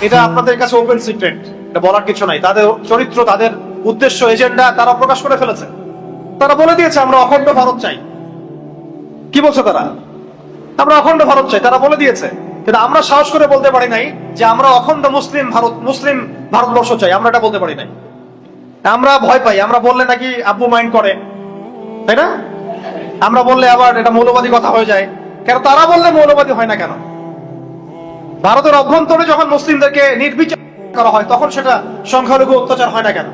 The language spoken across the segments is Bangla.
এটা আপনাদের কাছে ওপেন সিক্রেট এটা বলার কিছু নাই। তাদের চরিত্র, তাদের উদ্দেশ্য এজেন্ডা তারা প্রকাশ করে ফেলেছে। তারা বলে দিয়েছে, আমরা অখণ্ড ভারত চাই। কি বলছে তারা? আমরা অখণ্ড ভারত চাই। তারা বলে দিয়েছে। কিন্তু আমরা সাহস করে বলতে পারি নাই যে আমরা অখণ্ড মুসলিম ভারত, মুসলিম ভারতবর্ষ চাই। আমরা এটা বলতে পারি নাই। আমরা ভয় পাই। আমরা বললে নাকি আব্বু মাইন্ড করে। তাই না? আমরা বললে আবার এটা মৌলবাদী কথা হয়ে যায়। কেন? তারা বললে মৌলবাদী হয় না কেন? ভারতের অভ্যন্তরে যখন মুসলিমদেরকে নির্বিচার করা হয়, তখন সেটা সংখ্যালঘু অত্যাচার হয় না কেন?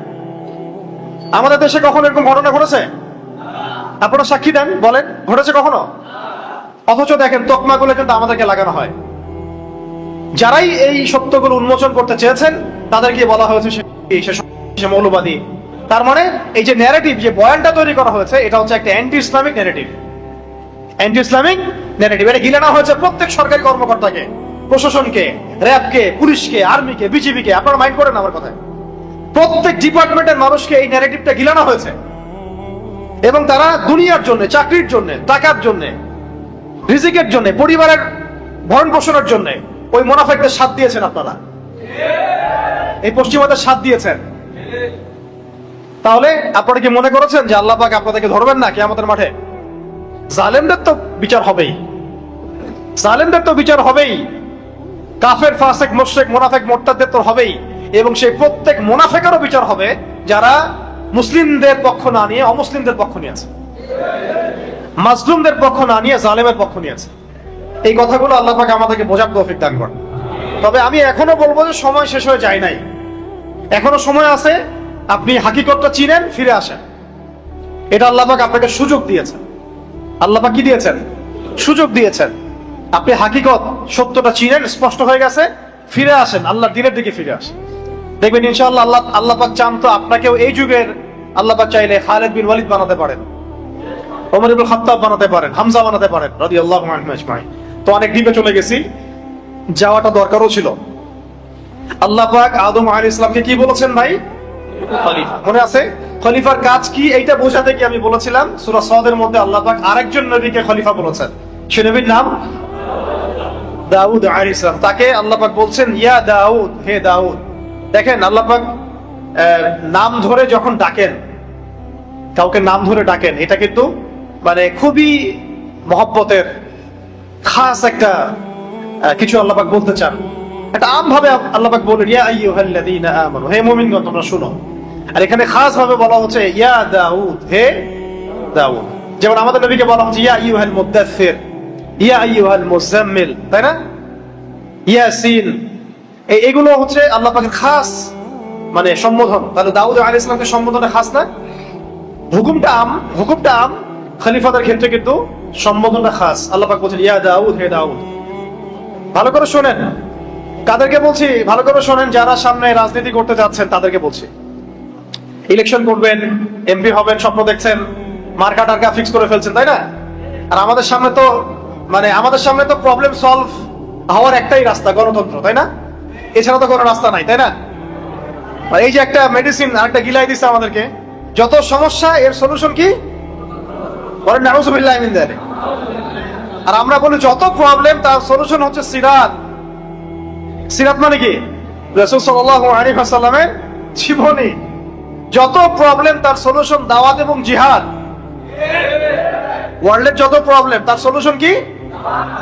আমাদের দেশে কখনো এরকম ঘটনা ঘটেছে? আপনারা সাক্ষী দেন, বলেন, ঘটেছে কখনো? অথচ দেখেন, তকমাগুলো কিন্তু আমাদেরকে লাগানো হয়। যারাই এই সত্যগুলো উন্মোচন করতে চেয়েছেন, তাদেরকে বলা হয়েছে সে- মৌলবাদী। তার মানে এই যে ন্যারেটিভ যে বয়ানটা তৈরি করা হয়েছে, এটা হচ্ছে একটা anti Islamic narrative anti Islamic narrative এটা গিলানো হয়েছে প্রত্যেক সরকারি কর্মকর্তাকে। প্রশাসনকে, র্যাবকে, পুলিশকে, আর্মিকে, বিজিবিকে, আপনারা মাইন্ড করেন আমার কথায়। প্রত্যেক ডিপার্টমেন্টের মানুষকে এই ন্যারেটিভটা গিলানো হয়েছে। এবং তারা দুনিয়ার জন্য, চাকরির জন্য, টাকার জন্য, রিজিকের জন্য, পরিবারের ভরণ পোষণের জন্য ওই মোনাফেকদের সাথ দিয়েছেন আপনারা। এই পশ্চিমাদের সাথ দিয়েছেন। তাহলে আপনারা কি মনে করেছেন যে আল্লাহ পাক আপনাদেরকে ধরবেন না কে আমাদের মাঠে? জালেমদের তো বিচার হবেই। জালেমদের তো বিচার হবেই। কাফের, ফাসেক মোশেক মোনাফেক মোট্টাদের তো হবেই। এবং সেই প্রত্যেক মোনাফেকেরও বিচার হবে যারা মুসলিমদের পক্ষ না নিয়ে, অমুসলিমদের পক্ষ নিয়েছে মাজলুমদের পক্ষ না নিয়ে, জালেমের পক্ষ নিয়েছে এই কথাগুলো আল্লাহ পাক আমাদেরকে বোঝার তৌফিক দান করেন। তবে আমি এখনও বলব যে সময় শেষ হয়ে যায় নাই। এখনও সময় আছে, আপনি হাকিকতটা চিনেন, ফিরে আসেন। এটা আল্লাহ পাক আপনাকে সুযোগ দিয়েছেন। আল্লাহ পাক কি দিয়েছেন? সুযোগ দিয়েছেন। আপনি হাকিকত সত্যটা চিনেন স্পষ্ট হয়ে গেছে ফিরে আসেন আল্লাহ দিনের দিকে ফিরে আসেন। দেখবেন ইনশাআল্লাহ আল্লাহ আল্লাহ পাক চান তো আপনাকেও এই যুগের আল্লাহ পাক চাইলে খালেদ বিন ওয়ালিদ বানাতে পারেন ওমর ইবুল খাত্তাব বানাতে পারেন হামজা বানাতে পারেন আনহু আজমাইন। তো অনেক ডিপে চলে গেছি যাওয়াটা দরকারও ছিল। আল্লাহ পাক আদম আলাইহিস ইসলামকে কি বলেছেন ভাই? খলিফা। মনে আছে? খলিফার কাজ কি? এইটা বোঝাতে কি আমি বলেছিলাম সূরা সদের মধ্যে আল্লাহ পাক আরেকজন নবীকে খলিফা বলেছেন। সে নবীর নাম দাউদ আলাইহিস সালাম। তাকে আল্লাহ পাক বলছেন ইয়া দাউদ হে দাউদ। দেখেন আল্লাহ পাক আহ, নাম ধরে যখন ডাকেন কাউকে নাম ধরে ডাকেন এটা কিন্তু মানে খুবই মহব্বতের খাস একটা কিছু আল্লাপাক বলতে চান। এটা আম ভাবে আল্লাপাক বলেন ইয়া আইয়ুহাল্লাযীনা আমানু। হে মুমিনগণ তোমরা শুনো। আর এখানে খাস ভাবে বলা হচ্ছে ইয়া দাউদ হে দাউদ। যেমন আমাদের নবীকে বলা হচ্ছে ইয়া আইয়ুহাল মুদাথ্থির ইয়া আইয়ুহাল মুজাম্মিল তাই না? ইয়াসিন। এগুলো হচ্ছে আল্লাহ পাকের খাস মানে সম্বোধন। তাহলে দাউদ আলাইহিস ইসলামকে সম্বোধনে খাস না? হুকুমটা আম হুকুমটা আম, খলিফাদের ক্ষেত্রে কিন্তু সম্বোধনটা খাস। আল্লাহ বলছেন, ইয়া দাউদ, হে দাউদ। ভালো করে শোনেন। কাদেরকে বলছি, ভালো করে শোনেন, যারা সামনে রাজনীতি করতে যাচ্ছেন, তাদেরকে বলছি। ইলেকশন করবেন, এমপি হবেন, স্বপ্ন দেখছেন মার্কা টার্কা ফিক্স করে ফেলছেন, তাই না? আর আমাদের সামনে তো মানে আমাদের সামনে তো প্রবলেম সলভ হওয়ার একটাই রাস্তা, গণতন্ত্র, তাই না? এছাড়া তো কোনো রাস্তা নাই, তাই না? এই যে একটা মেডিসিন আরেকটা গিলাই দিচ্ছে আমাদেরকে। যত সমস্যা, এর সলিউশন কি? বলেন, নাউজুবিল্লাহ আর আমরা বলি, যত প্রবলেম তার সলিউশন হচ্ছে সিরাত। সিরাত মানে কি? রাসূল সাল্লাল্লাহু আলাইহি ওয়াসাল্লামের জীবনী। যত প্রবলেম তার সলিউশন দাওয়াত এবং জিহাদ। ওয়ার্ল্ডের যত প্রবলেম তার সলিউশন কি?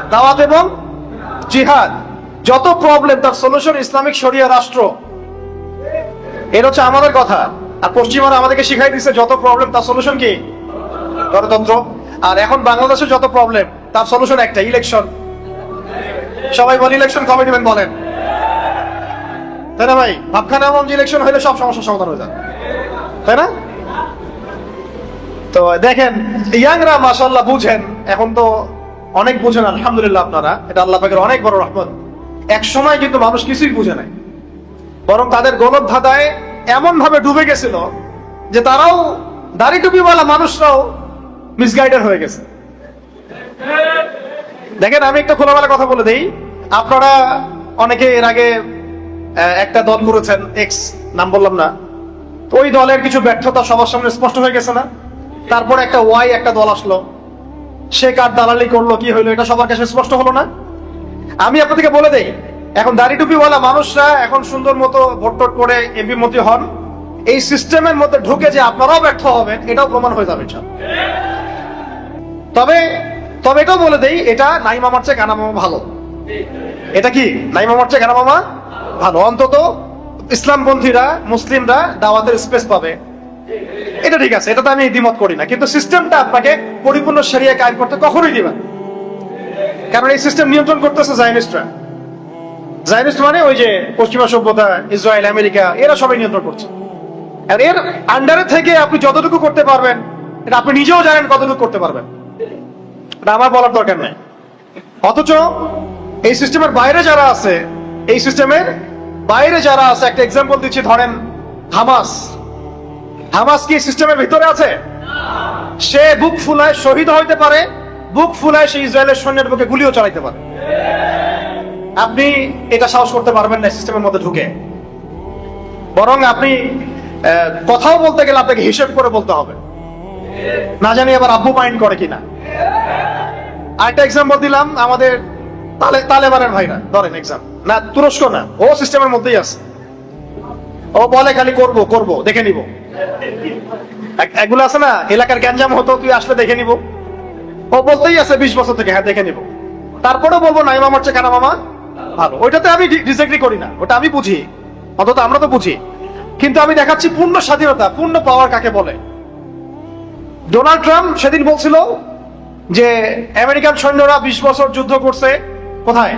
দাওয়াত এবং জিহাদ। যত প্রবলেম তার সলিউশন ইসলামিক শরিয়া রাষ্ট্র। এটা হচ্ছে আমাদের কথা। আর পশ্চিমারা আমাদেরকে শিখাই দিচ্ছে যত প্রবলেম তার সলিউশন কি? গণতন্ত্র। আর এখন বাংলাদেশে যত প্রবলেম তার সলিউশন একটা ইলেকশন সবাই বলে ইলেকশন কবে দিবেন বলেন। তাই না ভাই? ভাবখানা এমন ইলেকশন হলে সব সমস্যার সমাধান হয়ে যায়। তাই না? তো দেখেন, ইয়াংরা মাসাল্লাহ বুঝেন, এখন তো অনেক বুঝেন, আলহামদুলিল্লাহ আপনারা। এটা আল্লাহ পাকের অনেক বড় রহমত। এক সময় কিন্তু মানুষ কিছুই বুঝে নাই। বরং তাদের গলত ধাঁধায় এমন ভাবে ডুবে গেছিল যে তারাও দাড়ি টুপিওয়ালা মানুষরাও মিসগাইডেড হয়ে গেছে। দেখেন, আমি একটা খোলামেলা কথা বলে দিই। আপনারা অনেকে এর আগে একটা দল করেছেন এক্স নাম বললাম না। তো ওই দলের কিছু ব্যর্থতা সবার সামনে স্পষ্ট হয়ে গেছে না? তারপর একটা ওয়াই একটা দল আসলো। সে কার দালালি করল, কি হইল, এটা সবার কাছে স্পষ্ট হলো না? আমি আপনাদেরকে বলে দেই, এখন দাড়ি টুপিওয়ালা মানুষরা এখন সুন্দর মতো ভোট করে এমপি মন্ত্রী হন। এই সিস্টেমের মধ্যে ঢুকে যে আপনারাও ব্যর্থ হবেন, এটাও প্রমাণ হয়ে যাবে তবে তবে এটাও বলে দেই, এটা নাই মামার চেয়ে কানা মামা ভালো। এটা কি? নাই মামার চেয়ে কানা মামা? ভালো। অন্তত ইসলামপন্থীরা, মুসলিমরা দাওয়াতের স্পেস পাবে। এটা ঠিক আছে, এটা তো আমি দ্বিমত করি না, কিন্তু সিস্টেমটা আপনাকে পরিপূর্ণ সেরিয়া কায়েম করতে কখনোই দিবে না। কারণ এই সিস্টেম নিয়ন্ত্রণ করতেছে জাইনিস্টরা জাইনিস্ট মানে ওই যে পশ্চিমা সভ্যতা, ইসরায়েল, আমেরিকা, এরা সবাই নিয়ন্ত্রণ করছে। আর এর আন্ডারে থেকে আপনি যতটুকু করতে পারবেন, এটা আপনি নিজেও জানেন কতটুকু করতে পারবেন। এটা আমার বলার দরকার নাই। অথচ এই সিস্টেমের বাইরে যারা আছে, এই সিস্টেমের বাইরে যারা আছে, একটা এক্সাম্পল দিচ্ছি, ধরেন হামাস। হামাস কি সিস্টেমের ভিতরে আছে? সে বুক ফুলায় শহীদ হইতে পারে, বুক ফুলায় সে ইসরায়েলের সৈন্যের বুকে গুলিও চালাইতে পারে। আপনি এটা সাহস করতে পারবেন না, সিস্টেমের মধ্যে ঢুকে। বরং আপনি কথাও বলতে গেলে আপনাকে হিসেব করে বলতে হবে। না জানি আবার আব্বু মাইন্ড করে কিনা। আরেকটা এক্সাম্পল দিলাম, আমাদের তালে, তালেবানের ভাইরা, ধরেন এক্সাম না, তুরস্ক না, ও সিস্টেমের মধ্যেই আছে। ও বলে খালি করব করব, দেখে নিব। এগুলো আছে না, এলাকার গ্যাঞ্জাম হতো তুই আসলে দেখে নিব। ও বলতেই আছে বিশ বছর থেকে হ্যাঁ দেখে নিব। তারপরেও বলব, নাই মামার চেয়ে কানা মামা, ভালো। ওইটাতে আমি ডিসএগ্রি করি না, ওটা আমি বুঝি। অন্তত আমরা তো বুঝি। কিন্তু আমি দেখাচ্ছি পূর্ণ স্বাধীনতা, পূর্ণ পাওয়ার কাকে বলে। ডোনাল্ড ট্রাম্প সেদিন বলছিল যে, আমেরিকান সৈন্যরা বিশ বছর যুদ্ধ করছে। কোথায়?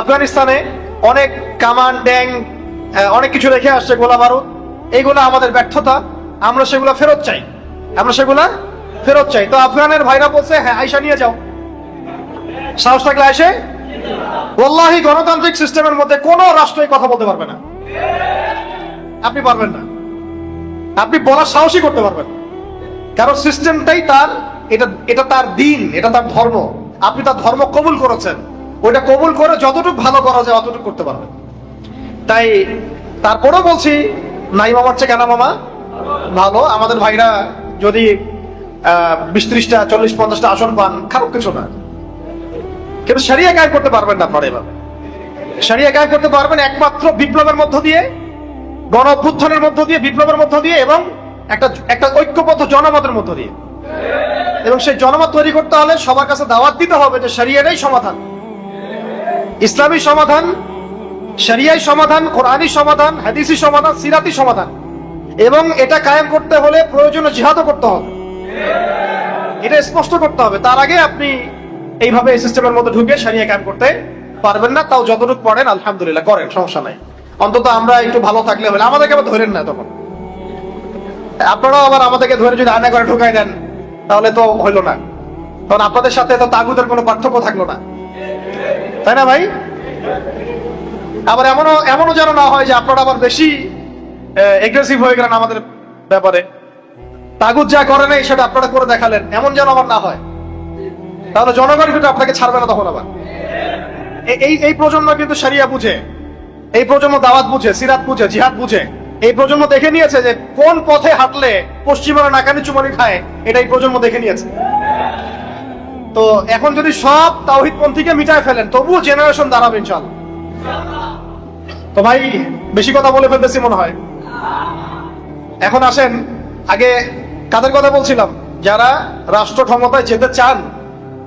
আফগানিস্তানে। অনেক কামান ট্যাং অনেক কিছু রেখে আসছে গোলা বারুদ। এইগুলো আমাদের ব্যর্থতা। আমরা সেগুলো ফেরত চাই। আমরা সেগুলা ফেরত চাই। তো আফগানের ভাইরা বলছে হ্যাঁ আইসা নিয়ে যাও। সাহস থাকলে আসে ওল্লাহি, গণতান্ত্রিক সিস্টেমের মধ্যে কোনো রাষ্ট্রই কথা বলতে পারবে না। আপনি পারবেন না। আপনি বলার সাহসই করতে পারবেন কারণ সিস্টেমটাই তার, এটা এটা তার দিন, এটা তার ধর্ম। আপনি তার ধর্ম কবুল করেছেন। ওইটা কবুল করে যতটুকু ভালো করা যায়, অতটুকু করতে পারবেন। তাই তারপরেও বলছি, নাই মামার চেয়ে কেনা মামা ভালো। আমাদের ভাইরা যদি বিশ ত্রিশটা, চল্লিশ পঞ্চাশটা আসন পান, খারাপ কিছু না। কিন্তু সারিয়া গায়ে করতে পারবেন না আপনারা এভাবে। সারিয়া গায়ে করতে পারবেন একমাত্র বিপ্লবের মধ্য দিয়ে, গণ অভ্যুত্থানের মধ্য দিয়ে, বিপ্লবের মধ্য দিয়ে এবং একটা একটা ঐক্যবদ্ধ জনমতের মধ্য দিয়ে। এবং সেই জনমত তৈরি করতে হলে সবার কাছে দাওয়াত দিতে হবে যে শরিয়াটাই সমাধান। ইসলামী সমাধান শরিয়াই সমাধান, কোরআনই সমাধান হাদিসি সমাধান সিরাতি সমাধান। এবং এটা কায়েম করতে হলে প্রয়োজনীয় জিহাদও করতে হবে। এটা স্পষ্ট করতে হবে। তার আগে আপনি এইভাবে এই সিস্টেমের মধ্যে ঢুকে সারিয়া কায়েম করতে পারবেন না। তাও যতটুকু পড়েন আলহামদুলিল্লাহ করেন, সমস্যা নাই। অন্তত আমরা একটু ভালো থাকলে হলে। আমাদেরকে আবার ধরেন না তখন। আপনারাও আবার আমাদেরকে ধরে যদি আয়না করে ঢুকাই দেন, তাহলে তো হইল না। কারণ আপনাদের সাথে তো তাগুদের কোনো পার্থক্য থাকল না। তাই না ভাই? আবার এমনও এমনও যেন না হয় যে আপনারা আবার বেশি এগ্রেসিভ হয়ে গেলেন আমাদের ব্যাপারে। তাগুদ যা করে নাই সেটা আপনারা করে দেখালেন, এমন যেন আবার না হয়। তাহলে জনগণ কিন্তু আপনাকে ছাড়বে না তখন আবার। এই এই প্রজন্ম কিন্তু সারিয়া বুঝে, এই প্রজন্ম দাওয়াত বুঝে, সিরাত বুঝে, জিহাদ বুঝে। এই প্রজন্ম দেখে নিয়েছে যে কোন পথে হাঁটলে পশ্চিমারা নাকানি চুমানি খায়, এটা এই প্রজন্ম দেখে নিয়েছে। তো এখন যদি সব তাওহিদ পন্থীকে মিটায় ফেলেন, তবুও জেনারেশন দাঁড়াবে ইনশাল্লাহ তো ভাই, বেশি কথা বলে ফেলতেছি মনে হয়। এখন আসেন, আগে কাদের কথা বলছিলাম? যারা রাষ্ট্র ক্ষমতায় যেতে চান,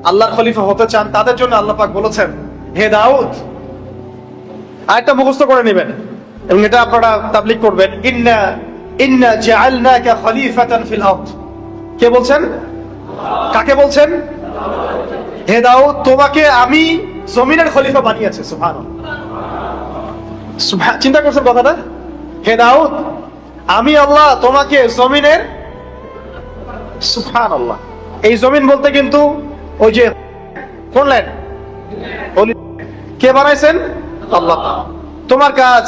আল্লাহর খলিফা হতে চান, তাদের জন্য আল্লাহ পাক বলেছেন, হে দাউদ, আরেকটা মুখস্থ করে নেবেন। এবং এটা আপনারা তাবলিক করবেন, ইন্না ইন্না জাআলনাকা খলিফাতান ফিল আরদ। কে বলছেন? কাকে বলছেন? হে দাউদ, তোমাকে আমি জমিনের খলিফা বানিয়েছি, সুবহানাল্লাহ। সুবহান- চিন্তা করছেন কথাটা? হে দাউদ, আমি আল্লাহ তোমাকে জমিনের সুবহান আল্লাহ এই জমিন বলতে কিন্তু ওই যে কোন ল্যান্ড কে বানাইছেন? আল্লাহ। তোমার কাজ,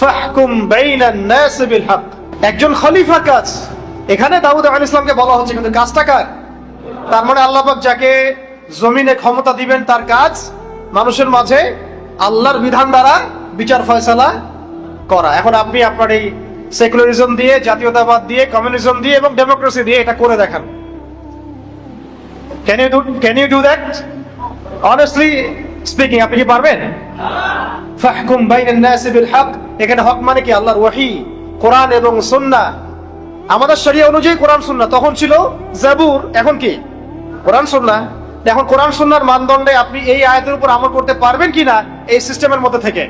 ফাহকুম বাইনান নাস বিল হক একজন খলিফার কাজ। এখানে দাউদ আলাইহিস ইসলামকে বলা হচ্ছে, কিন্তু কাজটা কার? তার মানে আল্লাহ পাক যাকে জমিনে ক্ষমতা দিবেন, তার কাজ মানুষের মাঝে আল্লাহর বিধান দ্বারা বিচার ফয়সালা করা। এখন আপনি আপনার এই সেকুলারিজম দিয়ে, জাতীয়তাবাদ দিয়ে, কমিউনিজম দিয়ে এবং ডেমোক্রেসি দিয়ে এটা করে দেখান। Can you do can you do that honestly speaking আপনি কি পারবেন? ফাহকুম বাইনান নাসি বিল হক। এখানে হক মানে কি? আল্লাহর ওয়াহি, কোরআন এবং সুন্নাহ। আমাদের শরিয়া অনুযায়ী কোরআন সুন্নাহ। তখন ছিল জাবুর, এখন কি? কোরআন সুন্নাহ। এখন কোরআন সুন্নাহর মানদণ্ডে আপনি এই আয়াতের উপর আমল করতে পারবেন কিনা এই সিস্টেমের মধ্যে থেকে?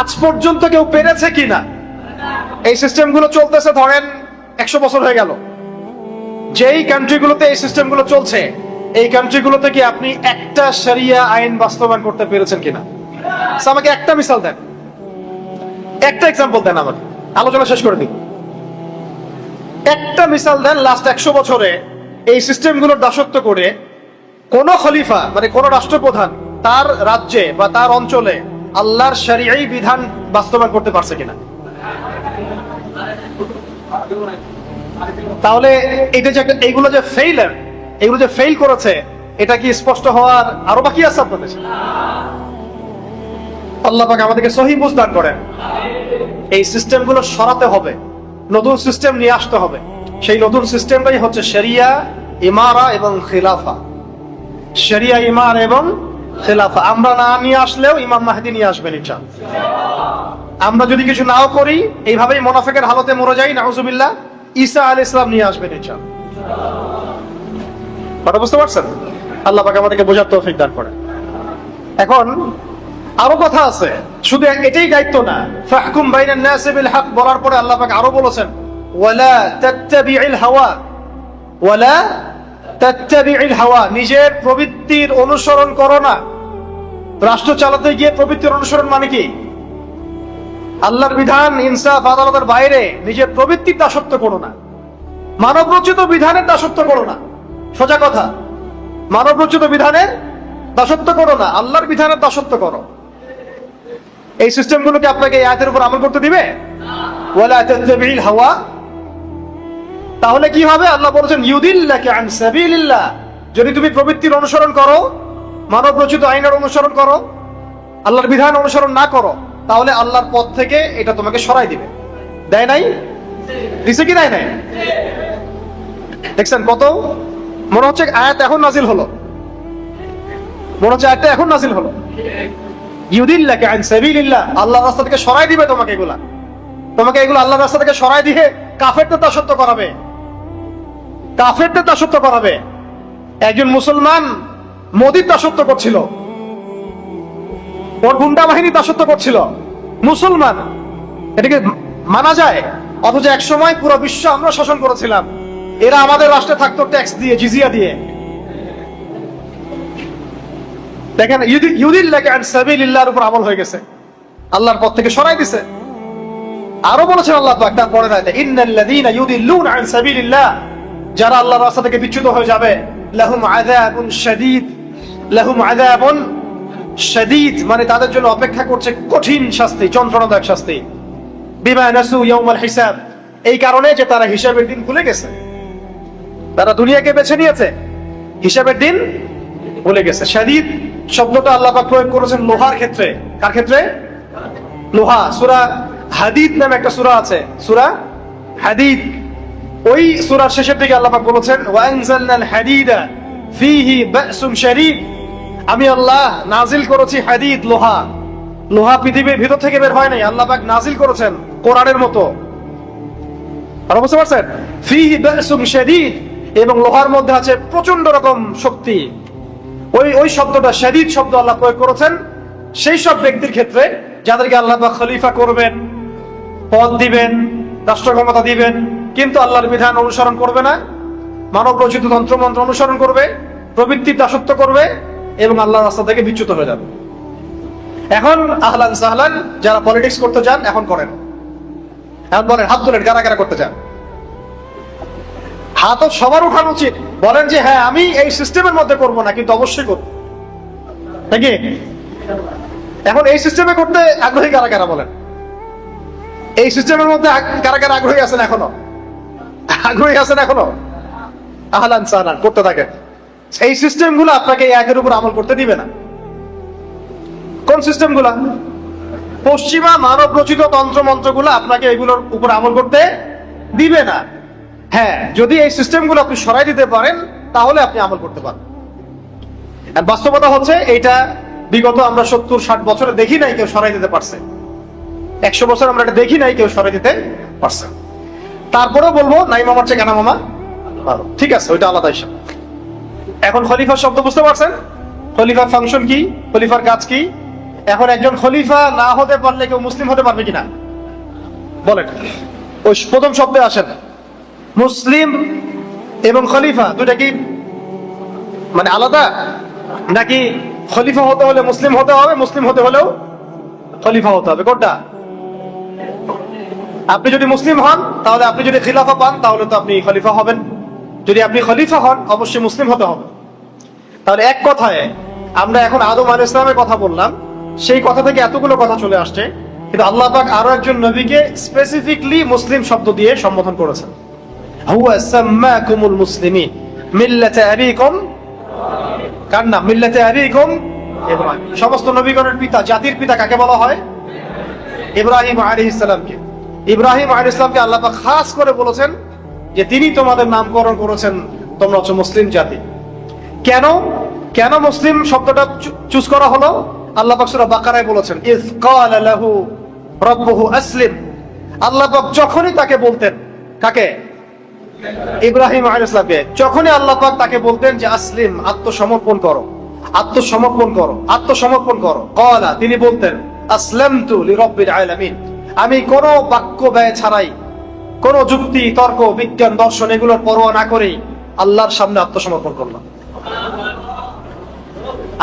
আজ পর্যন্ত কেউ পেরেছে কিনা? এই সিস্টেমগুলো চলতেছে, ধরেন, একশো বছর হয়ে গেল। যেই কান্ট্রিগুলোতে এই সিস্টেমগুলো চলছে, এই কান্ট্রিগুলোতে কি আপনি একটা শরিয়া আইন বাস্তবায়ন করতে পেরেছেন কিনা? আমাকে একটা মিসাল দেন। একটা এক্সাম্পল দেন আমাকে। আলোচনা শেষ করে দিন একটা মিসাল দেন লাস্ট একশো বছরে এই সিস্টেমগুলোর দাসত্ব করে কোন খলিফা মানে কোন রাষ্ট্রপ্রধান তার রাজ্যে বা তার অঞ্চলে আল্লাহর শরিয়াই বিধান বাস্তবায়ন করতে পারছে কিনা? তাহলে এটা যে এইগুলো যে ফেইলার এগুলো যে ফেল করেছে, এটা কি স্পষ্ট হওয়ার আরও বাকি আছে আপনাদের? আল্লাহ পাক আমাদেরকে সহি বুঝদান করেন। এই সিস্টেমগুলো সরাতে হবে, নতুন সিস্টেম নিয়ে আসতে হবে। সেই নতুন সিস্টেমটাই হচ্ছে শরিয়া, ইমারা এবং খিলাফা। শরিয়া, ইমার এবং খিলাফা। আমরা না নিয়ে আসলেও ইমাম মাহদি নিয়ে আসবেন ইনশাআল্লাহ আমরা যদি কিছু নাও করি, এইভাবেই মোনাফেকের হালতে মরে যাই, নাউজুবিল্লাহ, ঈসা আল ইসলাম নিয়ে আসবেন ইনশাআল্লাহ কথা বুঝতে পারছেন? আল্লাহ পাক আমাদেরকে বোঝার তৌফিক দান করেন। এখন আরও কথা আছে। শুধু এটাই দায়িত্ব না। ফাহকুম বাইনান নাসি বিল হক বলার পরে আল্লাহ পাক আরও বলেছেন, ওয়ালা তাত্তাবিউল হাওয়া, ওয়ালা হাওয়া, নিজের প্রবৃত্তির অনুসরণ করো না। রাষ্ট্র চালাতে গিয়ে প্রবৃত্তির অনুসরণ মানে কি? আল্লাহর বিধান, ইনসাফ, আদালতের বাইরে নিজের প্রবৃত্তির দাসত্ব করো না। মানব রচিত বিধানের দাসত্ব করো না। সোজা কথা মানব রচিত বিধানের দাসত্ব করো না, আল্লাহর বিধানের দাসত্ব করো। এই সিস্টেমগুলোকে আপনাকে এই উপর আমল করতে দিবে? হাওয়া তাহলে কি হবে? আল্লাহ বলেছেন, ইউদিল্লাকে যদি তুমি প্রবৃত্তির অনুসরণ করো মানব রচিত আইনের অনুসরণ করো, আল্লাহর বিধান অনুসরণ না করো, তাহলে আল্লাহর পথ থেকে এটা তোমাকে সরাই দিবে। দেয় নাই? দিছে কি দেয় নাই? দেখছেন কত? মনে হচ্ছে আয়াত এখন নাজিল হলো। মনে হচ্ছে আয়াতটা এখন নাজিল হলো। ইউদিল্লাকে আইন সাবিলিল্লাহ। আল্লাহর রাস্তা থেকে সরাই দিবে তোমাকে এগুলা। তোমাকে এগুলো আল্লাহর রাস্তা থেকে সরাই দিয়ে কাফেরদের দাসত্ব করাবে। কাফেরদের দাসত্ব করাবে। একজন মুসলমান মোদির দাসত্ব করছিল। ওর গুন্ডা বাহিনী দাসত্ব করছিল। মুসলমান, এটাকে মানা যায়। অথচ এক সময় পুরো বিশ্ব আমরা শাসন করেছিলাম। এরা আমাদের রাষ্ট্রে থাকতো ট্যাক্স দিয়ে, জিজিয়া দিয়ে। দেখেন ইউদিল্লাকে আন সাবিলিল্লাহর উপর আমল হয়ে গেছে। আল্লাহর পথ থেকে সরাই দিছে। আরও বলেছেন আল্লাহ পাক তার পরে রাইতে ইন্নাল্লাযীনা ইউদিল্লুনা আন সাবিলিল্লাহ। যারা আল্লাহর রাস্তা থেকে বিচ্যুত হয়ে যাবে, লাহুম আযাবুন শাদীদ, লাহুম আযাবুন শাদীদ মানে তাদের জন্য অপেক্ষা করছে কঠিন শাস্তি, যন্ত্রণাদায়ক শাস্তি। বিমা নাসু ইয়াউমাল হিসাব, এই কারণে যে তারা হিসাবের দিন ভুলে গেছে। তারা দুনিয়াকে বেছে নিয়েছে, হিসাবের দিন ভুলে গেছে। শাদীদ শব্দটা আল্লাহ পাক প্রয়োগ করেছেন লোহার ক্ষেত্রে। কার ক্ষেত্রে? লোহা। সুরা হাদিদ নামে একটা সুরা আছে। সুরা হাদিদ। ওই সুরার শেষের দিকে আল্লাহ বলেছেন ওয়ানজালনাল হাদিদা ফিহি বাসুন শাদীদ। আমি আল্লাহ নাজিল করেছি হাদিদ, লোহা। লোহা পৃথিবীর ভিতর থেকে বের হয় নাই, আল্লাহ পাক নাজিল করেছেন কোরআনের মতো। আর বুঝতে পারছেন? ফিহি বাসুন শাদীদ, এবং লোহার মধ্যে আছে প্রচণ্ড রকম শক্তি। ওই ওই শব্দটা শাদীদ শব্দ আল্লাহ প্রয়োগ করেছেন। সেই সব ব্যক্তির ক্ষেত্রে যাদেরকে আল্লাহ খলিফা করবেন, পদ দিবেন রাষ্ট্র ক্ষমতা দিবেন কিন্তু আল্লাহর বিধান অনুসরণ করবে না। মানব রচিত তন্ত্রমন্ত্র অনুসরণ করবে প্রবৃত্তির দাসত্ব করবে এবং আল্লাহর রাস্তা থেকে বিচ্যুত হয়ে যাবে। এখন আহলান সাহলান যারা পলিটিক্স করতে চান এখন করেন। এখন বলেন, হাত তুলেন কারা কারা করতে চান হাত সবার উঠানো উচিত। বলেন যে হ্যাঁ আমি এই সিস্টেমের মধ্যে করব না, কিন্তু অবশ্যই করব। নাকি? এখন এই সিস্টেমে করতে আগ্রহী কারা কারা বলেন? এই সিস্টেমের মধ্যে কারা কারা আগ্রহী আছেন এখনও? আগ্রহী আছেন এখনও? আহলান সাহলান করতে থাকেন। এই সিস্টেমগুলো আপনাকে একের উপর আমল করতে দিবে না। কোন সিস্টেমগুলা পশ্চিমা মানব রচিত তন্ত্র মন্ত্রগুলো আপনাকে এগুলোর উপর আমল করতে দিবে না। হ্যাঁ যদি এই সিস্টেমগুলো আপনি সরাই দিতে পারেন, তাহলে আপনি আমল করতে পারেন বাস্তবতা হচ্ছে, এইটা বিগত আমরা সত্তর, ষাট বছরে দেখি নাই কেউ সরাই দিতে পারছে। একশো বছর আমরা এটা দেখি নাই কেউ সরাই দিতে পারছে। তারপরেও বলব নাই মামার চেয়ে কেনা মামা ভালো। ঠিক আছে, ওইটা আলাদা হিসাব। এখন খলিফার শব্দ বুঝতে পারছেন? খলিফার ফাংশন কি? খলিফার কাজ কি? এখন একজন খলিফা না হতে পারলে কেউ মুসলিম হতে পারবে কিনা? বলেন। ওই প্রথম শব্দে আসেন। মুসলিম এবং খলিফা দুটা কি মানে আলাদা? নাকি খলিফা হতে হলে মুসলিম হতে হবে, মুসলিম হতে হলেও খলিফা হতে হবে, কোনটা? আপনি যদি মুসলিম হন, তাহলে আপনি যদি খিলাফা পান, তাহলে তো আপনি খলিফা হবেন। যদি আপনি খলিফা হন, অবশ্যই মুসলিম হতে হবে। তাহলে এক কথায়, আমরা এখন আদম আল ইসলামের কথা বললাম। সেই কথা থেকে এতগুলো কথা চলে আসছে। কিন্তু আল্লাহ পাক আরও একজন নবীকে স্পেসিফিকলি মুসলিম শব্দ দিয়ে সম্বোধন করেছেন। হুয়া কার সমস্ত নবীগণের পিতা, জাতির পিতা কাকে বলা হয়? ইব্রাহিম আলাইহিস সালামকে। ইব্রাহিম আলাইহিস সালামকে আল্লাহ খাস করে বলেছেন যে তিনি তোমাদের নামকরণ করেছেন, তোমরা হচ্ছে মুসলিম জাতি। কেন? কেন মুসলিম শব্দটা চুজ করা হলো? আল্লাহ পাক সূরা বাকারায় বলেছেন আসলিম। আল্লাহ পাক যখনই তাকে বলতেন, কাকে? ইব্রাহিম আলাইহিস সালামকে। যখনই আল্লাহ পাক তাকে বলতেন যে, আসলিম, আত্মসমর্পণ করো আত্মসমর্পণ করো আত্মসমর্পণ করো। ক্বালা, তিনি বলতেন আমি কোনো বাক্য ব্যয় ছাড়াই, কোনো যুক্তি, তর্ক, বিজ্ঞান, দর্শন এগুলোর পরোয়া না করেই আল্লাহর সামনে আত্মসমর্পণ করলাম।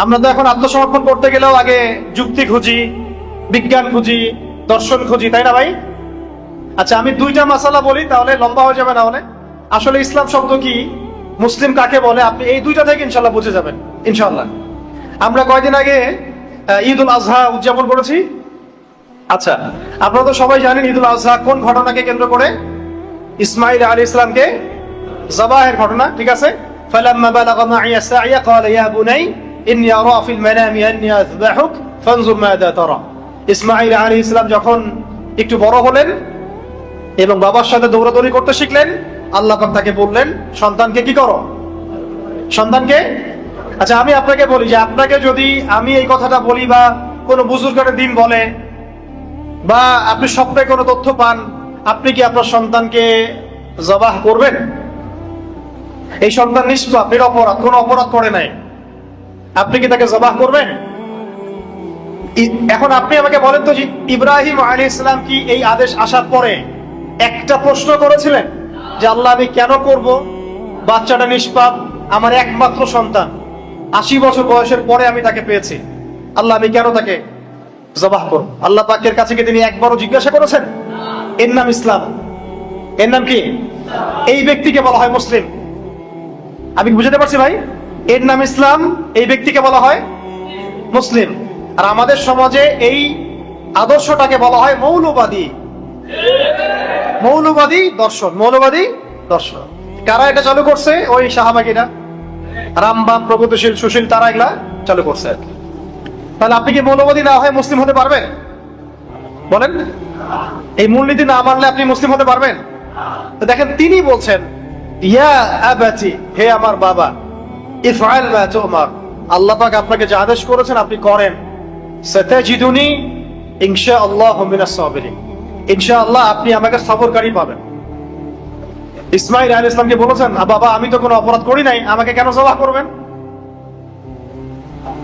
আমরা তো এখন আত্মসমর্পণ করতে গেলেও আগে যুক্তি খুঁজি, বিজ্ঞান খুঁজি, দর্শন খুঁজি, তাই না ভাই? আচ্ছা আমি দুইটা মাসালা বলি, তাহলে লম্বা হয়ে যাবে না হলে। আসলে ইসলাম শব্দ কি? মুসলিম কাকে বলে? আপনি এই দুইটা থেকে ইনশাল্লাহ বুঝে যাবেন ইনশাল্লাহ আমরা কয়দিন আগে ঈদ উল আজহা উদযাপন করেছি। আচ্ছা আপনারা তো সবাই জানেন ঈদ উল আজহা কোন ঘটনাকে কেন্দ্র করে ইসমাইল আলী ইসলামকে জবাহের ঘটনা ঠিক আছে فلما بلغ معي السعي قال يا بني إني أرى في المنام أني أذبحك فانظر ماذا ترى ইসমাইল আলী ইসলাম যখন একটু বড় হলেন এবং বাবার সাথে দৌড়াদৌড়ি করতে শিখলেন আল্লাহ পাক তাকে বললেন সন্তানকে কি করো সন্তানকে আচ্ছা আমি আপনাকে বলি যে আপনাকে যদি আমি এই কথাটা বলি বা কোনো বুজুর্গের দিন বলে বা আপনি স্বপ্নে কোনো তথ্য পান, আপনি কি আপনার সন্তানকে জবাহ করবেন? এই সন্তান নিষ্পাপ অপরাধ কোনো অপরাধ করে নাই। আপনি কি তাকে জবাহ করবেন? এখন আপনি আমাকে বলেন তো যে ইব্রাহিম আলী ইসলাম কি এই আদেশ আসার পরে একটা প্রশ্ন করেছিলেন যে, আল্লাহ, আমি কেন করব? বাচ্চাটা নিষ্পাপ, আমার একমাত্র সন্তান। আশি বছর বয়সের পরে আমি তাকে পেয়েছি। আল্লাহ, আমি কেন তাকে জবাহ করব আল্লাহ পাকের কাছে কি তিনি একবারও জিজ্ঞাসা করেছেন, এর নাম ইসলাম। এর নাম কি? এই ব্যক্তিকে বলা হয় মুসলিম। আমি বুঝাতে পারছি ভাই? এর নাম ইসলাম, এই ব্যক্তিকে বলা হয় মুসলিম। আর আমাদের সমাজে এই আদর্শটাকে বলা হয় মৌলবাদী। মৌলবাদী দর্শন মৌলবাদী দর্শন। কারা এটা চালু করছে? ওই শাহবাগীরা। রামবাম প্রগতিশীল সুশীল তারা এগুলা চালু করছে আর কি। তাহলে আপনি কি মৌলবাদী না হয় মুসলিম হতে পারবেন? বলেন। এই মূলনীতি না মানলে আপনি মুসলিম হতে পারবেন? তো দেখেন, তিনি বলছেন, ইয়া আবাতি, হে আমার বাবা, ইফআল মা তুমার। আল্লাহ পাক আপনাকে যা আদেশ করেছেন আপনি করেন। সাতাজিদুনি ইনশাআল্লাহ মিনাস সাবিরিন। ইনশাআল্লাহ আপনি আমাকে সবরকারী পাবেন। ইসমাইল আলাইহিস ইসলামকে বলেছেন বাবা, আমি তো কোনো অপরাধ করি নাই, আমাকে কেন জবাহ করবেন?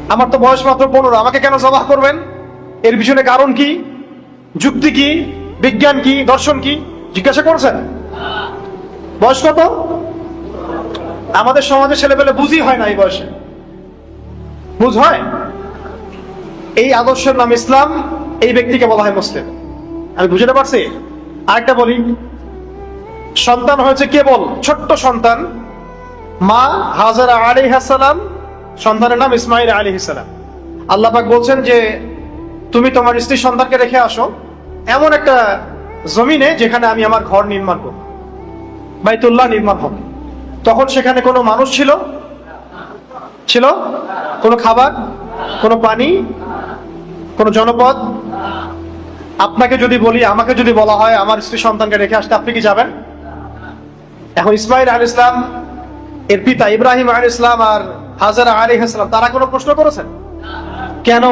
আমার তো বয়স মাত্র পনেরো, আমাকে কেন জবাহ করবেন? এর পিছনে কারণ কি? যুক্তি কি? বিজ্ঞান কি? দর্শন কি? জিজ্ঞাসা করছেন? বয়স কত? আমাদের সমাজে ছেলেপেলে বুঝি হয় না এই বয়সে। বুঝ হয়? এই আদর্শের নাম ইসলাম, এই ব্যক্তিকে বলা হয় মুসলিম। আমি বুঝতে পারছি? আরেকটা বলি। সন্তান হয়েছে কেবল ছোট্ট সন্তান। মা হাজারা আলী হাসালাম সন্তানের নাম ইসমাইল আলী হাসালাম আল্লাপাক বলছেন যে, তুমি তোমার স্ত্রী সন্তানকে রেখে আসো। এমন একটা জমিনে যেখানে আমি আমার ঘর নির্মাণ করব। বাইতুল্লাহ নির্মাণ হবে। তখন সেখানে কোনো মানুষ ছিল? ছিল? কোনো খাবার? কোনো পানি? কোনো জনপদ? আপনাকে যদি বলি, আমাকে যদি বলা হয়, আমার স্ত্রী সন্তানকে রেখে আসতে আপনি কি যাবেন? এখন ইসমাইল আল ইসলাম এর পিতা ইব্রাহিম আল ইসলাম আর হাজারা আলী ইসলাম তারা কোনো প্রশ্ন করেছেন? কেন?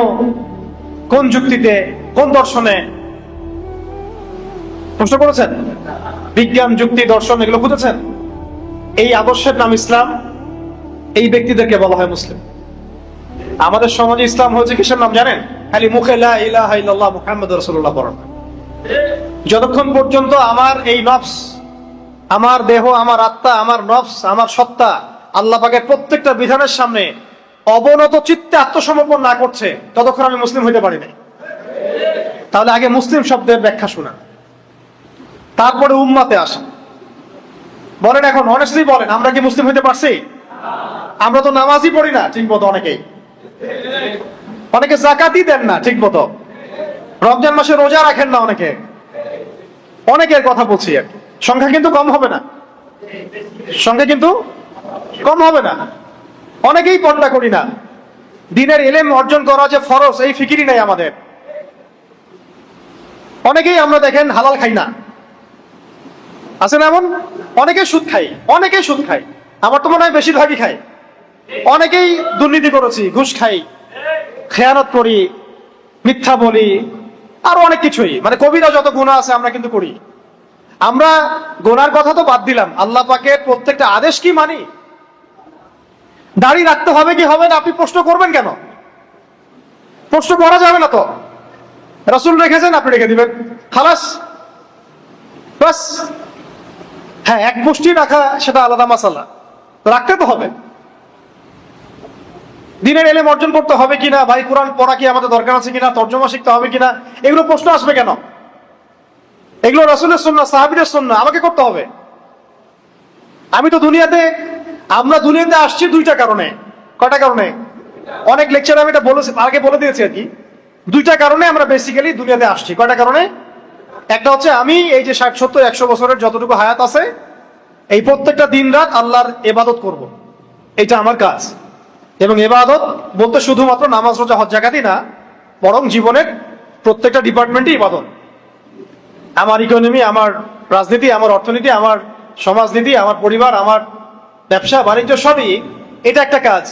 কোন যুক্তিতে, কোন দর্শনে? প্রশ্ন করেছেন? বিজ্ঞান, যুক্তি, দর্শন, এগুলো খুঁজেছেন? এই আদর্শের নাম ইসলাম, এই ব্যক্তিদেরকে বলা হয় মুসলিম। আমাদের সমাজে ইসলাম হয়েছে কিসের নাম জানেন? খালি মুখে যতক্ষণ পর্যন্ত আমার এই নফস, আমার দেহ, আমার আত্মা, আমার নফস, আমার সত্তা আল্লাহ পাকের প্রত্যেকটা বিধানের সামনে অবনত চিত্তে আত্মসমর্পণ না করছে, ততক্ষণ আমি মুসলিম হইতে পারি নাই। তাহলে আগে মুসলিম শব্দের ব্যাখ্যা শোনা। তারপরে উম্মাতে আসা। বলেন এখন অনেস্টলি বলেন, আমরা কি মুসলিম হইতে পারছি? আমরা তো নামাজই পড়ি না, ঠিক মতো অনেকেই। অনেকে জাকাতই দেন না, ঠিক মতো। রমজান মাসে রোজা রাখেন না অনেকে। অনেকের কথা বলছি সংখ্যা কিন্তু কম হবে না। সংখ্যা কিন্তু কম হবে না। অনেকেই পর্দা করি না। দিনের এলেম অর্জন করা যে ফরজ, এই ফিকিরই নাই আমাদের। অনেকেই আমরা দেখেন হালাল খাই না। আছে না এমন? অনেকে সুদ খাই অনেকেই সুদ খাই। আমার তো মনে হয় বেশিরভাগই খাই অনেকেই দুর্নীতি করেছি, ঘুষ খাই, খেয়ানত করি, মিথ্যা বলি, আরও অনেক কিছুই। মানে কবিরা যত গুণা আছে আমরা কিন্তু করি। আমরা গোনার কথা তো বাদ দিলাম। আল্লাহ পাকের প্রত্যেকটা আদেশ কি মানি? দাড়ি রাখতে হবে কি হবে না, আপনি প্রশ্ন করবেন কেন? প্রশ্ন করা যাবে না তো। রাসুল রেখেছেন, আপনি রেখে দিবেন। খালাস। বাস। হ্যাঁ এক মুষ্টি রাখা, সেটা আলাদা মাসালা। রাখতে তো হবে। দিনের এলেম অর্জন করতে হবে কিনা ভাই, কোরআন পড়া কি আমাদের দরকার আছে কিনা তর্জমা শিখতে হবে কিনা এগুলো প্রশ্ন আসবে কেন? এগুলো রসুলের সন্না সাহাবিদের সন্না আমাকে করতে হবে। আমি তো দুনিয়াতে আমরা দুনিয়াতে আসছি দুইটা কারণে। কটা কারণে? অনেক লেকচার আমি এটা বলেছি আগে বলে দিয়েছি আর কি। দুইটা কারণে আমরা বেসিক্যালি দুনিয়াতে আসছি। কয়টা কারণে? একটা হচ্ছে আমি এই যে ষাট, সত্তর, একশো বছরের যতটুকু হায়াত আছে, এই প্রত্যেকটা দিন রাত আল্লাহর এবাদত করব। এটা আমার কাজ। এবং এবাদত বলতে শুধুমাত্র নামাজ, রোজা, হজ জাকাতই না, বরং জীবনের প্রত্যেকটা ডিপার্টমেন্টই ইবাদত। আমার ইকোনমি আমার রাজনীতি, আমার অর্থনীতি, আমার সমাজনীতি, আমার পরিবার, আমার ব্যবসা, বাণিজ্য সবই এটা একটা কাজ।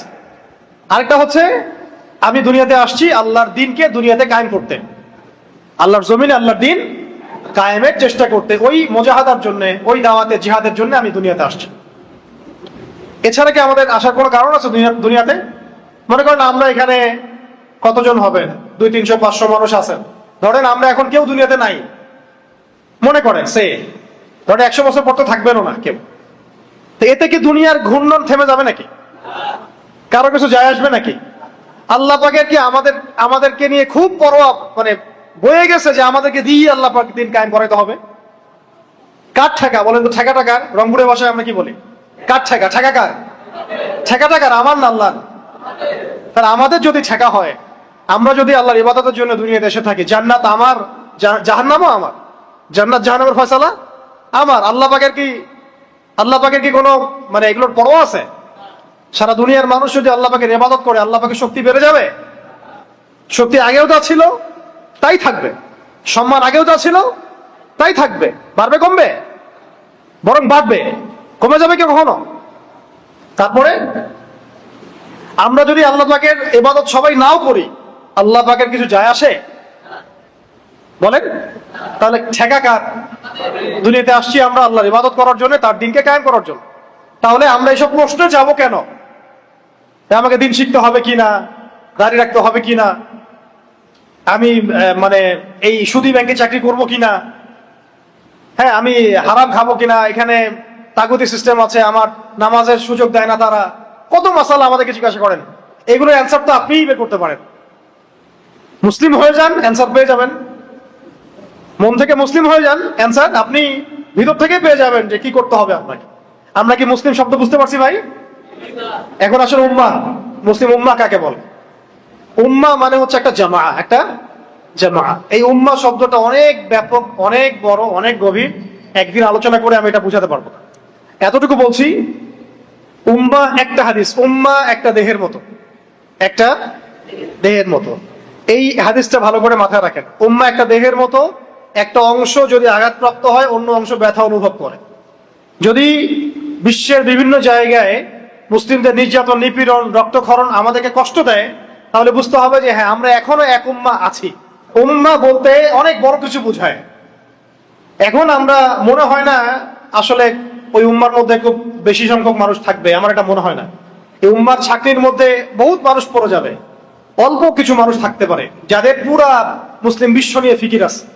আরেকটা হচ্ছে, আমি দুনিয়াতে আসছি আল্লাহর দিনকে দুনিয়াতে কায়েম করতে। আল্লাহর জমিনে আল্লাহর দিন কায়েমের চেষ্টা করতে। ওই মোজাহাদার জন্য, ওই দাওয়াতে, জিহাদের জন্য আমি দুনিয়াতে আসছি। এছাড়া কি আমাদের আসার কোনো কারণ আছে দুনিয়াতে? মনে করেন আমরা এখানে কতজন হবেন? দুই, তিনশো, পাঁচশো মানুষ আছেন। ধরেন আমরা এখন কেউ দুনিয়াতে নাই। মনে করেন, সে। ধরেন একশো বছর পর তো থাকবেনও না কেউ। তো এতে কি দুনিয়ার ঘূর্ণন থেমে যাবে নাকি? কারও কিছু যায় আসবে নাকি? আল্লাহ পাকের কি আমাদের, আমাদেরকে নিয়ে খুব পরোয়া মানে বয়ে গেছে যে আমাদেরকে দিয়ে আল্লাহ পাক দিন কায়েম করাইতে হবে? কার ঠেকা? বলেন তো ঠেকা টাকার রংপুরের ভাষায় আমরা কি বলি? কার ঠেকা? ঠেকা কার? ঠেকা টাকার আমার না আল্লাহ তাহলে আমাদের যদি ঠেকা হয়, আমরা যদি আল্লাহর ইবাদতের জন্য দুনিয়াতে এসে থাকি, জান্নাত আমার জাহান্নামও আমার। জান্নাত জাহান্নামের ফয়সালা আমার। আল্লাহ পাকের কি আল্লাহ পাকের কি কোনো মানে এগুলোর পরোয়া আছে? সারা দুনিয়ার মানুষ যদি আল্লাহ পাকের ইবাদত করে, আল্লাহ পাকের শক্তি বেড়ে যাবে? শক্তি আগেও যা ছিল, তাই থাকবে। সম্মান আগেও যা ছিল, তাই থাকবে। বাড়বে, কমবে। বরং বাড়বে। কমে যাবে কি কখনো? তারপরে, আমরা যদি আল্লাহ পাকের এবাদত সবাই নাও করি, আল্লাহ পাকের কিছু যায় আসে? বলেন, তাহলে ঠেকা কার? দুনিয়াতে আসছি আমরা আল্লাহর ইবাদত করার জন্য, তার দিনকে কায়েম করার জন্য। তাহলে আমরা এইসব প্রশ্নে যাব কেন? আমাকে দিন শিখতে হবে কিনা দাঁড়িয়ে রাখতে হবে কিনা আমি মানে এই সুদী ব্যাংকে চাকরি করব কিনা হ্যাঁ আমি হারাম খাব কিনা এখানে তাগুতি সিস্টেম আছে, আমার নামাজের সুযোগ দেয় না তারা। কত মাসালা আমাদেরকে জিজ্ঞাসা করেন? এগুলো অ্যান্সার তো আপনিই বের করতে পারেন। মুসলিম হয়ে যান অ্যান্সার পেয়ে যাবেন। মন থেকে মুসলিম হয়ে যান। অ্যান্সার, আপনি ভিতর থেকে পেয়ে যাবেন যে কি করতে হবে আপনাকে। আমরা কি মুসলিম শব্দ বুঝতে পারছি ভাই? এখন আসলে উম্মা মুসলিম উম্মা কাকে বলে? উম্মা মানে হচ্ছে একটা জামা একটা জামা। এই উম্মা শব্দটা অনেক ব্যাপক, অনেক বড়, অনেক গভীর। একদিন আলোচনা করে আমি এটা বুঝাতে পারব। না এতটুকু বলছি উম্মা একটা হাদিস উম্মা একটা দেহের মতো। একটা দেহের মতো। এই হাদিসটা ভালো করে মাথায় রাখেন। উম্মা একটা দেহের মতো একটা অংশ যদি আঘাতপ্রাপ্ত হয়, অন্য অংশ ব্যথা অনুভব করে। যদি বিশ্বের বিভিন্ন জায়গায় মুসলিমদের নির্যাতন, নিপীড়ন, রক্তক্ষরণ আমাদেরকে কষ্ট দেয়, তাহলে বুঝতে হবে যে হ্যাঁ আমরা এখনও এক উম্মা আছি। উম্মা বলতে অনেক বড় কিছু বোঝায়। এখন আমরা, মনে হয় না, আসলে ওই উম্মার মধ্যে খুব বেশি সংখ্যক মানুষ থাকবে, আমার এটা মনে হয় না। এই উম্মার ছাকরির মধ্যে বহুত মানুষ পড়ে যাবে। অল্প কিছু মানুষ থাকতে পারে, যাদের পুরা মুসলিম বিশ্ব নিয়ে ফিকির আছে।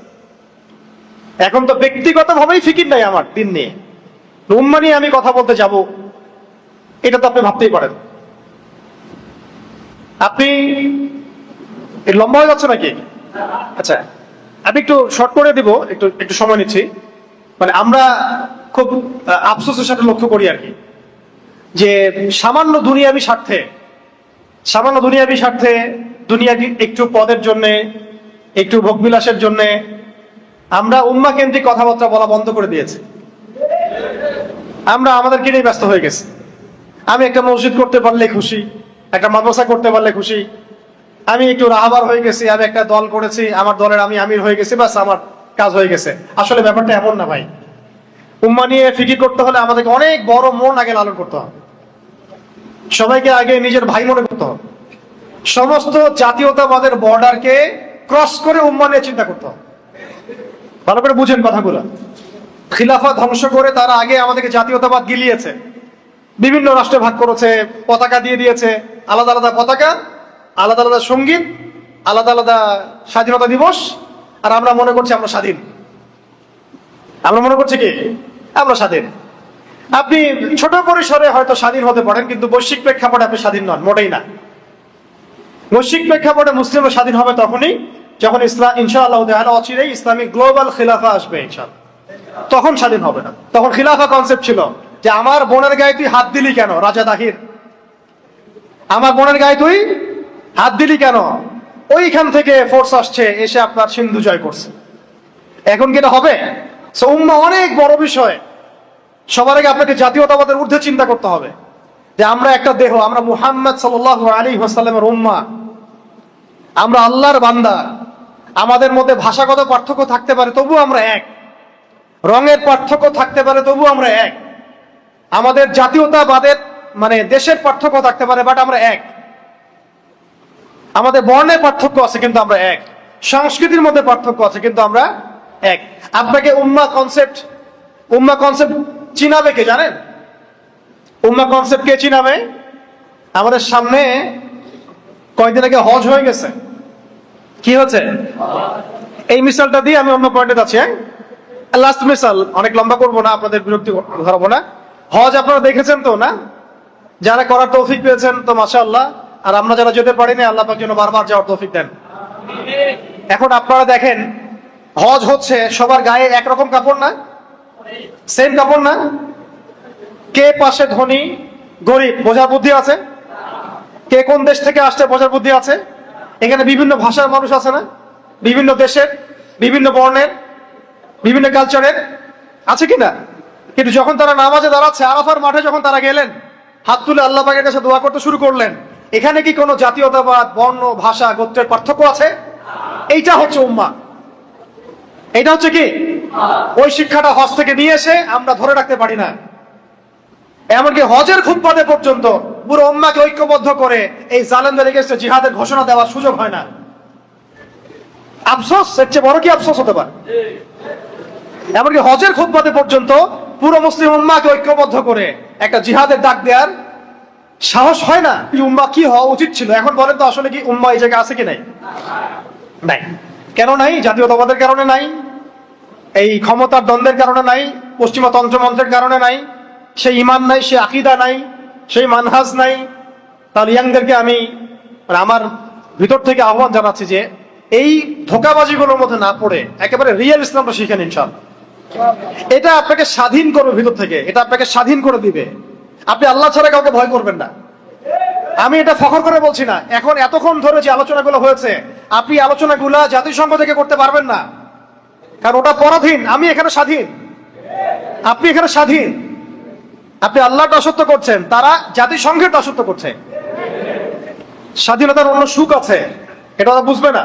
এখন তো ব্যক্তিগত ভাবেই ফিকির নাই আমার দিন নিয়ে। উম্মা নিয়ে আমি কথা বলতে যাব। এটা তো আপনি ভাবতেই পারেন। আপনি লম্বা হয়ে যাচ্ছে নাকি? আচ্ছা আমি একটু শর্ট করে দিব, একটু একটু সময় নিচ্ছি। মানে আমরা খুব আফসোসের সাথে লক্ষ্য করি আর কি। যে সামান্য দুনিয়াবি স্বার্থে, সামান্য দুনিয়াবি স্বার্থে দুনিয়াকে একটু পদের জন্যে, একটু ভোগবিলাসের জন্য আমরা উম্মা কেন্দ্রিক কথাবার্তা বলা বন্ধ করে দিয়েছি। আমরা আমাদের নিয়ে ব্যস্ত হয়ে গেছি? আমি একটা মসজিদ করতে পারলে খুশি, একটা মাদ্রাসা করতে পারলে খুশি। আমি একটু রাহাবার হয়ে গেছি, আমি একটা দল করেছি, আমার দলের আমি আমির হয়ে গেছি, বাস আমার কাজ হয়ে গেছে। আসলে ব্যাপারটা এমন না ভাই। উম্মা নিয়ে ফিকির করতে হলে আমাদেরকে অনেক বড় মন আগে লালন করতে হবে। সবাইকে আগে নিজের ভাই মনে করতে হবে। সমস্ত জাতীয়তাবাদের বর্ডারকে ক্রস করে উম্মা নিয়ে চিন্তা করতে হবে। ভালো করে বুঝেন কথাগুলো। খিলাফা ধ্বংস করে তারা আগে আমাদেরকে জাতীয়তাবাদ গিলিয়েছে। বিভিন্ন রাষ্ট্রে ভাগ করেছে, পতাকা দিয়ে দিয়েছে, আলাদা আলাদা পতাকা, আলাদা আলাদা সংগীত, আলাদা আলাদা স্বাধীনতা দিবস, আর আমরা মনে করছি আমরা স্বাধীন। আমরা মনে করছি কি? আমরা স্বাধীন। আপনি ছোট পরিসরে হয়তো স্বাধীন হতে পারেন, কিন্তু বৈশ্বিক প্রেক্ষাপটে আপনি স্বাধীন নন, মোটেই না। বৈশ্বিক প্রেক্ষাপটে মুসলিমরা স্বাধীন হবে তখনই যখন ইসলাম, ইনশাআল্লাহ তাআলা অচিরেই ইসলামিক গ্লোবাল খিলাফা আসবে, ইনশাআল্লাহ। তখন স্বাধীন হবে না। তখন খিলাফা কনসেপ্ট ছিল যে আমার বোনের গায়ে তুই হাত দিলি কেন, রাজা দাহির আমার বোনের গায়ে তুই হাত দিলি কেন? ওইখান থেকে ফোর্স আসছে, এসে আপনার সিন্ধু জয় করছে। এখন কি এটা হবে? অনেক বড় বিষয়। সবার আগে আপনাকে জাতীয়তাবাদের ঊর্ধ্বে চিন্তা করতে হবে। যে আমরা একটা দেহ, আমরা মুহাম্মদ সাল্লাহ আলী হাসাল্লামের উম্মা। আমরা আল্লাহর বান্দা। আমাদের মধ্যে ভাষাগত পার্থক্য থাকতে পারে, তবু আমরা এক। রঙের পার্থক্য থাকতে পারে, তবু আমরা এক। আমাদের জাতীয়তাবাদের মানে দেশের পার্থক্য থাকতে পারে বাট আমরা এক। আমাদের বর্ণের পার্থক্য আছে, কিন্তু আমরা এক। সংস্কৃতির মধ্যে পার্থক্য আছে, কিন্তু আমরা এক। আপনাকে উম্মা কনসেপ্ট উম্মা কনসেপ্ট চিনাবে কে, জানেন? উম্মা কনসেপ্ট কে চিনাবে? আমাদের সামনে কয়েকদিন আগে হজ হয়ে গেছে। কি হচ্ছে? এই মিসালটা দিয়ে আমি অন্য পয়েন্টে যাচ্ছি হ্যাঁ? লাস্ট মিসাল অনেক লম্বা করব না, আপনাদের বিরক্তি ধরবো না। হজ আপনারা দেখেছেন তো, না? যারা করার তৌফিক পেয়েছেন তো মাসা আল্লাহ আর আমরা যারা যেতে পারিনি, আল্লাহ যেন বারবার যাওয়ার তৌফিক দেন। এখন আপনারা দেখেন, হজ হচ্ছে সবার গায়ে একরকম কাপড় না? সেম কাপড় না? কে পাশে ধনী, গরিব, বোঝার বুদ্ধি আছে? কে কোন দেশ থেকে আসছে, বোঝার বুদ্ধি আছে? এখানে বিভিন্ন ভাষার মানুষ আছে না? বিভিন্ন দেশের, বিভিন্ন বর্ণের, বিভিন্ন কালচারের আছে কি না? কিন্তু যখন তারা নামাজে দাঁড়াচ্ছে, আরাফার মাঠে যখন তারা গেলেন, হাত তুলে আল্লাহ পাকের কাছে দোয়া করতে শুরু করলেন, এখানে কি কোনো জাতীয়তাবাদ, বর্ণ, ভাষা, গোত্রের পার্থক্য আছে? এইটা হচ্ছে উম্মা। এটা হচ্ছে কি? ওই শিক্ষাটা হজ থেকে নিয়ে এসে আমরা ধরে রাখতে পারি না। এমনকি হজের খুববাদে পর্যন্ত পুরো উম্মাকে ঐক্যবদ্ধ করে এই জালেমদের এগেস্টে জিহাদের ঘোষণা দেওয়ার সুযোগ হয় না। আফসোস? এর চেয়ে বড় কি আফসোস হতে পারে? এমনকি হজের খুববাদে পর্যন্ত পুরো মুসলিম উম্মাকে ঐক্যবদ্ধ করে একটা জিহাদের ডাক দেওয়ার সাহস হয় না উম্মা কি হওয়া উচিত ছিল? এখন বলেন তো আসলে কি উম্মা এই জায়গায় আছে কি নাই? নাই। কেন নাই? জাতীয়তাবাদের কারণে নাই। এই ক্ষমতার দ্বন্দ্বের কারণে নাই। পশ্চিমা তন্ত্রমন্ত্রের কারণে নাই। সে ইমান নাই, সে আকিদা নাই। সেই মানহাজ নাই। তাহলে ইয়াংদেরকে আমি মানে আমার ভিতর থেকে আহ্বান জানাচ্ছি যে এই ধোকাবাজিগুলোর মধ্যে না পড়ে একেবারে রিয়েল ইসলামটা শিখেন ইনশাল এটা আপনাকে স্বাধীন করবে ভিতর থেকে, এটা আপনাকে স্বাধীন করে দিবে। আপনি আল্লাহ ছাড়া কাউকে ভয় করবেন না। আমি এটা ফখর করে বলছি না। এখন এতক্ষণ ধরে যে আলোচনাগুলো হয়েছে, আপনি আলোচনাগুলা জাতিসংঘ থেকে করতে পারবেন না। কারণ ওটা পরাধীন, আমি এখানে স্বাধীন। আপনি এখানে স্বাধীন। আপনি আল্লাহর দাসত্ব করছেন, তারা জাতিসংঘের দাসত্ব করছে। স্বাধীনতার অন্য সুখ আছে, এটা ওরা বুঝবে না।